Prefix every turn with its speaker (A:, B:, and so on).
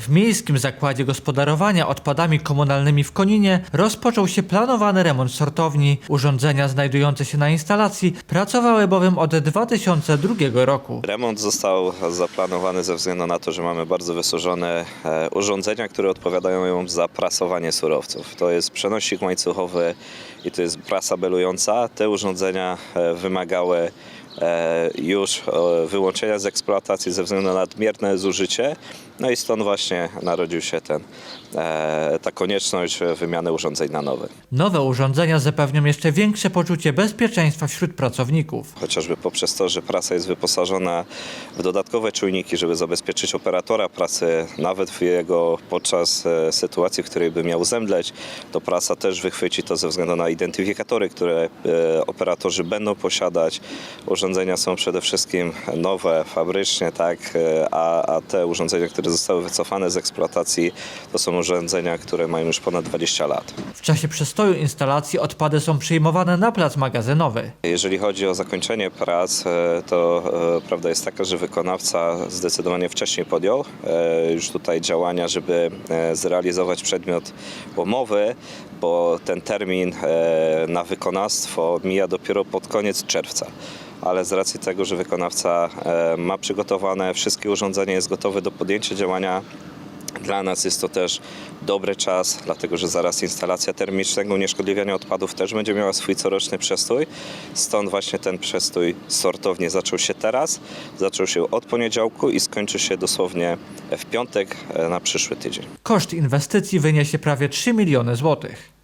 A: W Miejskim Zakładzie Gospodarowania Odpadami Komunalnymi w Koninie rozpoczął się planowany remont sortowni. Urządzenia znajdujące się na instalacji pracowały bowiem od 2002 roku.
B: Remont został zaplanowany ze względu na to, że mamy bardzo wysłużone e, urządzenia, które odpowiadają za prasowanie surowców. To jest przenosik łańcuchowy i to jest prasa belująca. Te urządzenia e, wymagały już e, wyłączenia z eksploatacji ze względu na nadmierne zużycie. No i stąd właśnie narodził się ten, e, ta konieczność wymiany urządzeń na nowe.
A: Nowe urządzenia zapewnią jeszcze większe poczucie bezpieczeństwa wśród pracowników.
B: chociażby poprzez to, że prasa jest wyposażona w dodatkowe czujniki, żeby zabezpieczyć operatora pracy, nawet w jego podczas e, sytuacji, w której by miał zemdleć, to prasa też wychwyci to ze względu na identyfikatory, które e, operatorzy będą posiadać. Urządzenia są przede wszystkim nowe, fabrycznie, tak, e, a, a te urządzenia, które zostały wycofane z eksploatacji, to są urządzenia, które mają już ponad 20 lat.
A: W czasie przestoju instalacji odpady są przyjmowane na plac magazynowy.
B: Jeżeli chodzi o zakończenie prac, e, to e, prawda jest taka, że wykonawca zdecydowanie wcześniej podjął już tutaj działania, żeby zrealizować przedmiot umowy, bo ten termin na wykonawstwo mija dopiero pod koniec czerwca. Ale z racji tego, że wykonawca e, ma przygotowane wszystkie urządzenia, jest gotowy do podjęcia działania, dla nas jest to też dobry czas, dlatego że zaraz instalacja termicznego unieszkodliwiania odpadów też będzie miała swój coroczny przestój. Stąd właśnie ten przestój sortownie zaczął się teraz, zaczął się od poniedziałku i skończy się dosłownie w piątek e, na przyszły tydzień.
A: Koszt inwestycji wyniesie prawie 3 miliony złotych.